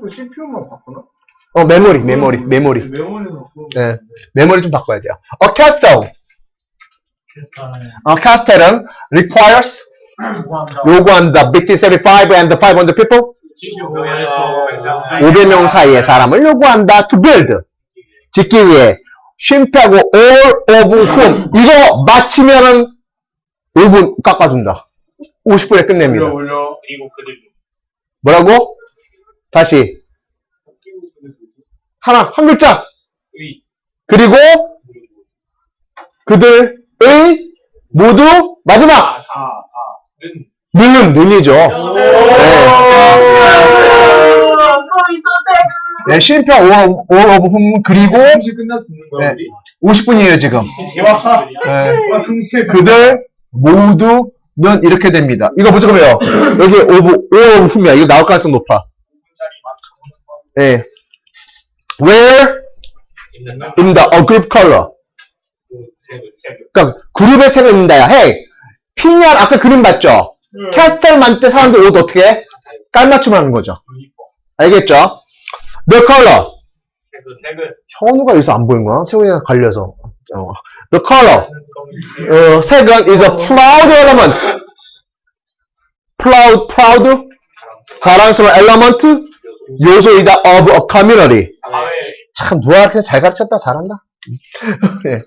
그 CPU만 바꾸나? 어, 메모리, 메모리, 메모리. 메모리 넣고. 예, 메모리 좀 바꿔야 돼요. A castle. A castle은 requires, 요구한다. 요구한다. between 75 and 500 people. 75명에서 500명 사이의 사람을 요구한다. to build. 짓기 위해. 쉼표하고 all of whom. 이거 마치면은 5분 깎아준다. 50분에 끝냅니다. 뭐라고? 다시. 하나, 한 글자. 의 그리고 그들의 모두 마지막 아, 아, 는 는은 는이죠. 네, all of whom 그리고 네. 우리? 50분이에요 지금. 네. 그들 모두는 이렇게 됩니다. 이거 해요. 여기 over all of whom이야. 이거 나올 가능성 높아. 네. Where in the a group color. 그러니까 그룹의 색을 입는다야. Hey, 피니안 아까 그림 봤죠? 캐스텔 만들 때 사람들 옷 어떻게 해? 깔맞춤 하는 거죠. 알겠죠? The color. 현우가 여기서 안 보이는 거야? 세훈이가 갈려서. 어. The color. 어, 색은 is a proud element. proud, proud. 자랑스러운 element. 요소이다 of a community. 참, 누가 이렇게 잘 가르쳤다, 잘한다. 네.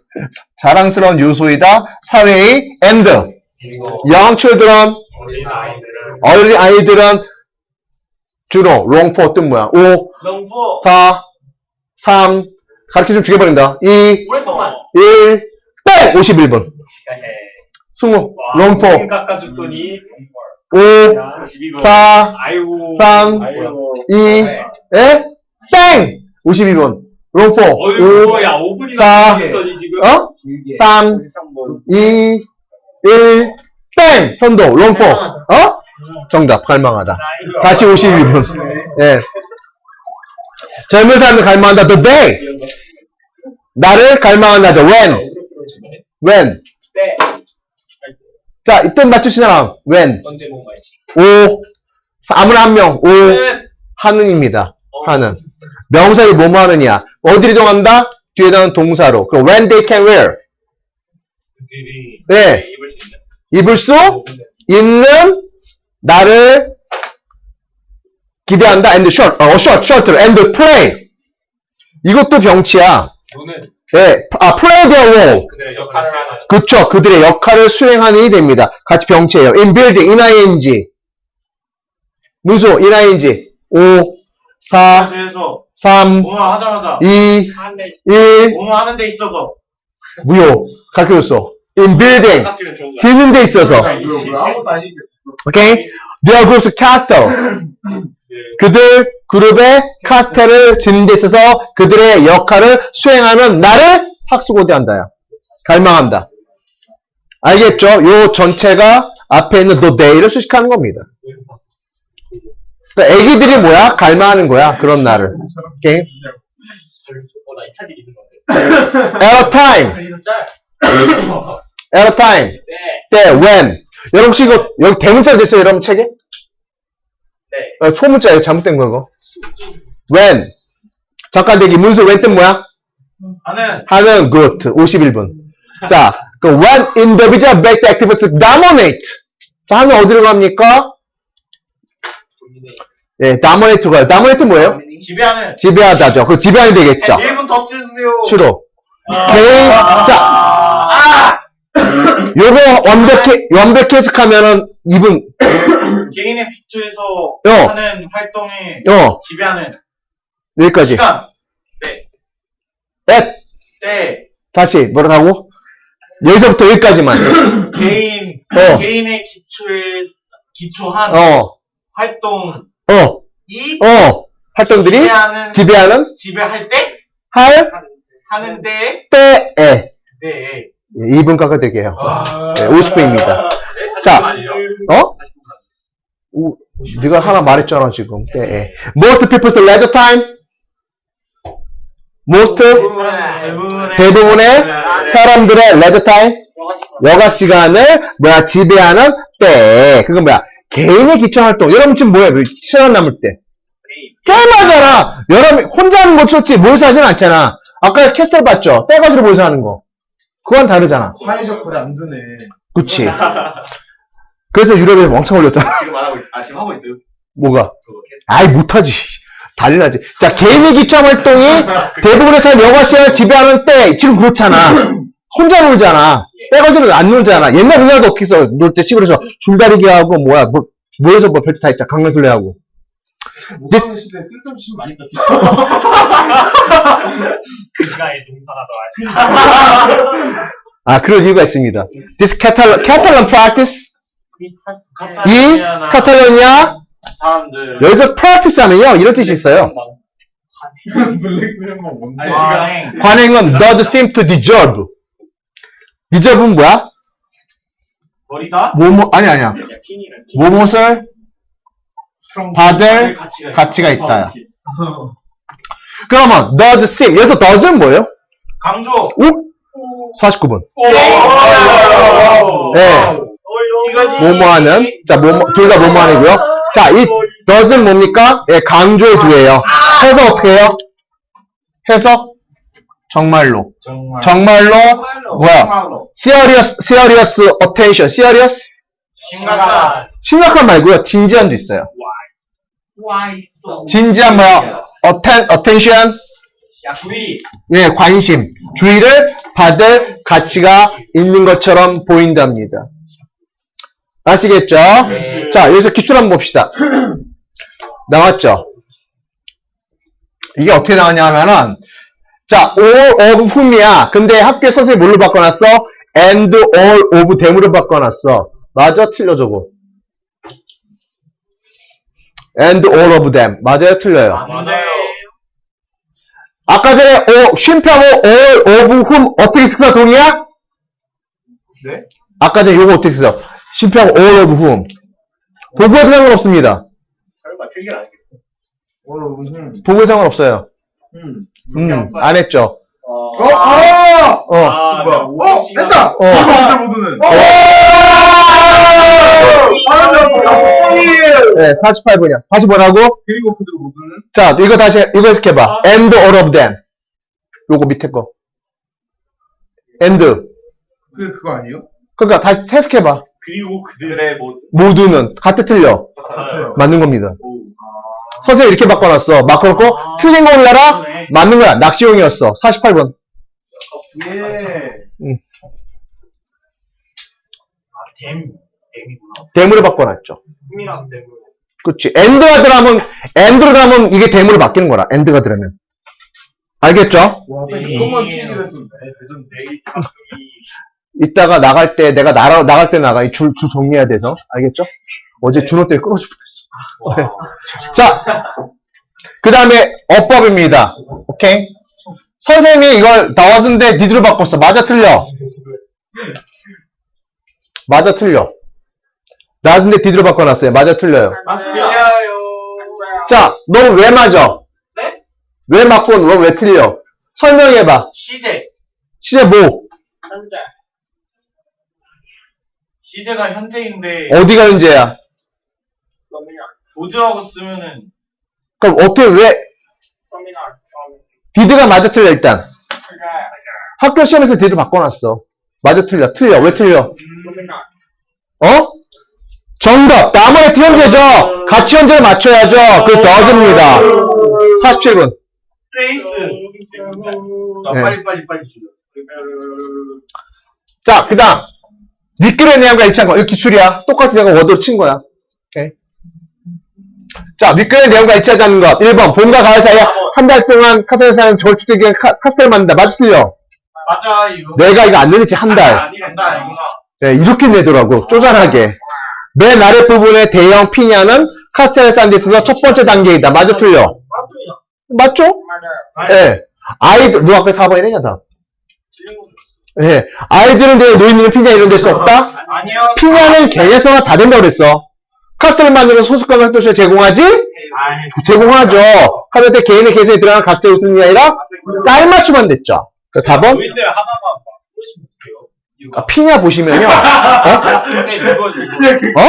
자랑스러운 요소이다. 사회의 and. young children. 어린 아이들은 주로 wrong for 뜻 뭐야? 5, 농부 4, 3, 가르쳐 좀 죽여버린다. 2, 오랫동안 1, 땡! 51분. 승우, wrong for 깎아줬더니 5, 12분 4, 아이고 3, 아이고 2, 에? 땡! 52분. wrong for 어이구 5, 야 5분이나 사, 깎았더니 지금 어? 길게. 3, 2, 1, 땡! 현도, for 어? 정답, 갈망하다. 다시 52분. 예. 젊은 사람을 갈망한다. The day. 나를 갈망한다. The when. When. 네 자, 이때 맞추시 사람. When. 언제 못 말지 오. 아무나 한 명. 오. 하는입니다. 하는. 명사를 뭐뭐 하느냐. 어디로 이동한다? 뒤에 나는 동사로. 그럼 when they can wear. 네. 입을 수 있는 나를 기대한다. and short. 어, short, short. and play. 이것도 병치야. 네. 아, play their role. 그쵸. 그들의 역할을 수행하는 이 됩니다. 같이 병치예요. in building, in ing. 누수, in ing. 5, 4, 그래서 3, 뭐뭐 하자마자 2, 한대 1, 뭐뭐 하는 데 있어서 무효. 가르쳐줬어. in building. 좋은 거야 짓는 데 있어서. 아무것도 안 얘기했어. 오케이? Their group's castle. 그들 그룹의 카스텔을 짓는 데 있어서 그들의 역할을 수행하는 나를 학수고대한다야. 갈망한다. 알겠죠? 요 전체가 앞에 있는 the day를 수식하는 겁니다. 그러니까 애기들이 뭐야? 갈망하는 거야. 그런 나를. 오케이? 이거 time. 네. 때, when. 여러분 혹시 이거 여기 대문자 됐어요? 여러분 책에? 네. 어, 소문자예요. 잘못된 거고. when. 잠깐 대기 문서 when 뜻 뭐야? 나는 하는 good 51분. 자, 그 when individual based activities dominate. 자, 하면 어디로 갑니까? 예, dominate 가요. dominate 뭐예요? 지배하는 지배하다죠. 그 지배하이 되겠죠. 1분 더 쓰세요. 주로. 개인, 자, 아! 요거 완벽히, 완벽히 해석하면은 2분, 개인의 빅조에서 어. 하는 활동이 어, 지배하는 여기까지. 시간, at, 때, 다시, 뭐라고? 여기서부터 여기까지만. 개인, 어. 개인의 기초에, 기초한 어, 활동, 어, 이 어. 활동들이 지배하는, 지배하는, 지배할 때, 할, 하는데, 때에. 네. 2분 깎아드릴게요. 아. 네, 50분입니다. 자, 어? 오, 네가 하나 말했잖아, 지금. 네. 예. Most people's leisure time? Most? 대부분의, 대부분의 사람들의 leisure time? 여가 시간을 뭐야, 지배하는 때. 그건 뭐야? 개인의 기초 활동. 여러분 지금 뭐야? 시간 남을 때. 게임하잖아. 여러 명, 혼자 하는 거 좋지. 모여서 하진 않잖아. 아까 캐스터 봤죠? 떼가지고 모여서 하는 거. 그건 다르잖아. 사회적 거리 안 두네. 그치. 그래서 유럽에 멍청 올렸잖아. 지금 안 하고 있, 아 지금 하고 있어요? 뭐가? 캐스. 아이, 못하지. 난리 나지. 자, 개인의 기점 활동이 대부분의 사람 여가 시간을 지배하는 때, 지금 그렇잖아. 혼자 놀잖아. 떼가지고 안 놀잖아. 옛날 우리나라도 했어? 놀 때 시골에서 줄다리기 하고, 뭐야, 뭐, 모여서 뭐 별짓 다 했잖아. 강간술래 하고. 무상 시대 쓸데없이 많이. 그 시간에 농사라도 하지. 아, 그런 이유가 있습니다. This Catalan, Catalan practice, 이 카탈로니아, 사람들. 여기서 practice 하면요, 이런 뜻이 있어요. 아니, 관행. 관행은 does seem to deserve. Deserve는 뭐야? 머리다? 뭐뭐, 아니, 아니야. 킹이랑 뭐뭇을 받을 가치가 가치가 있다. 그러면 does seem, 여기서 does는 뭐예요? 강조. 오? 49분. 오! 네. 이거지. 뭐뭐하는, 자, 뭐뭐, 둘다 뭐뭐하는고요. 자, 이 does는 뭡니까? 예, 강조의 두예요. 해서 어떻게 해요? 해서 정말로. 정말. 정말로 뭐야? 정말로. serious, serious attention, serious? 심각한. 심각한 말고요. 진지한도 있어요. 와 있어. 진지한 뭐야? atten, attention, 야 주의. 예, 관심, 주의를 받을 가치가 있는 것처럼 보인답니다. 아시겠죠? 네. 자, 여기서 기출 한번 봅시다. 나왔죠? 이게 어떻게 나왔냐 하면은, 자, all of whom이야. 근데 학교 선생님이 뭘로 바꿔놨어? and all of them으로 바꿔놨어. 맞아, 틀려, 저거. and all of them. 맞아요, 틀려요. 맞아요. 아까 전에 어, 쉼표하고 all of whom 어떻게 쓰어 동이야? 네? 아까 전에 요거 어떻게 쓰어? 쉼표하고 all of whom. 보고에 상관없습니다. 설마 필기 안 했겠어? 오늘 무슨? 보고에 상관없어요. 음. 음, 안 했죠. 어, 아! 어. 아, 뭐야? 어, 했다! 어. 모두는. 네, 48분이야. 다시 뭐라고? 그리고 그들 모두는. 자, 이거 다시, 이거 해석해봐. and all of them. 요거 밑에 거. and. 그게 그거 아니에요? 그러니까 다시 해석해봐. 그리고 그들의 뭐 모두는 같아 틀려. 맞는 겁니다. 오. 선생님 이렇게 바꿔놨어. 바꿔놓고 아. 틀린 거 올라라. 그러네. 맞는 거야. 낚시용이었어. 48번. 예. 아, 댐. 댐이구나. 대물을 바꿔놨죠. 꿈이라서 때문에. 그치. 엔드가 들어가면, 엔드로 들어가면 이게 대물로 바뀌는 거라. 엔드가 들어가면. 알겠죠? 와, 나 네. 이것만 필기를 했었는데. 대전 이따가 나갈 때, 내가 나라, 나갈 때 나가. 이 줄, 줄 정리해야 돼서. 알겠죠? 어제 준호 때문에 끊어 죽겠어. 자. 그 다음에 어법입니다. 오케이? 선생님이 이걸 나왔는데 니들로 바꿨어. 맞아, 틀려? 맞아, 틀려. 나왔는데 니들로 바꿔놨어요. 맞아, 틀려요. 맞습니다. 자, 너는 왜 맞아? 네? 왜 맞고 너 왜 틀려? 설명해봐. 시제. 시제 뭐? 현재 시제가 현재인데 어디가 현재야? 도즈라고 쓰면은 그럼 어떻게 왜 디드가 맞아 틀려 일단? 학교 시험에서 디드 바꿔놨어. 맞아 틀려. 틀려. 왜 틀려? 어? 정답! 나머지 현재죠? 같이 현재를 맞춰야죠. 그 더즈입니다. 47분 트레이스. 자, 네. 빨리 빨리 빨리 줄여. 자그 다음. 미끄러운 내용과 일치한 거. 이거 기출이야. 똑같이 내가 워드로 친 거야. 오케이. 자 미끄러운 내용과 일치하지 않는 것 1번 봄과 가을 사이에 한 달 동안 카스텔 사는 절주되게 카스텔 만든다 맞아 틀려 맞아 이거. 내가 이거 안 내렸지 한달 아니란다 이구나. 네, 이렇게 내더라고. 쪼잔하게. 맨 아랫부분에 대형 피냐는 카스텔 산디스가 첫 번째 단계이다. 맞아, 틀려? 맞죠? 맞아요 예. 아이들, 너 앞에 4번이냐, 다? 예. 아이들은 내 노인이는 피냐 이런 데수 없다? 아니요. 피냐는 개개성화 다 된다고 그랬어. 카스텔을 만들어 소속감 활동시에 제공하지? 제공하죠. 카스텔 개인의 개성에 들어가는 각자 우선이 아니라 딸 맞추면 됐죠. 그 답은? 아, 피냐 보시면요. 어? 근데 그거 이거 어?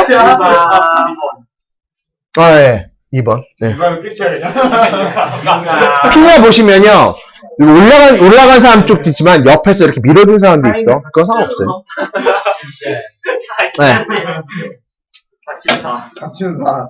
아, 아, 예. 2번. 네. 피가 보시면요. 올라간, 올라간 사람 쪽도 있지만 옆에서 이렇게 밀어준 사람도 있어. 그건 상관없어요. 네. 다 싫다. 갇힌 사람.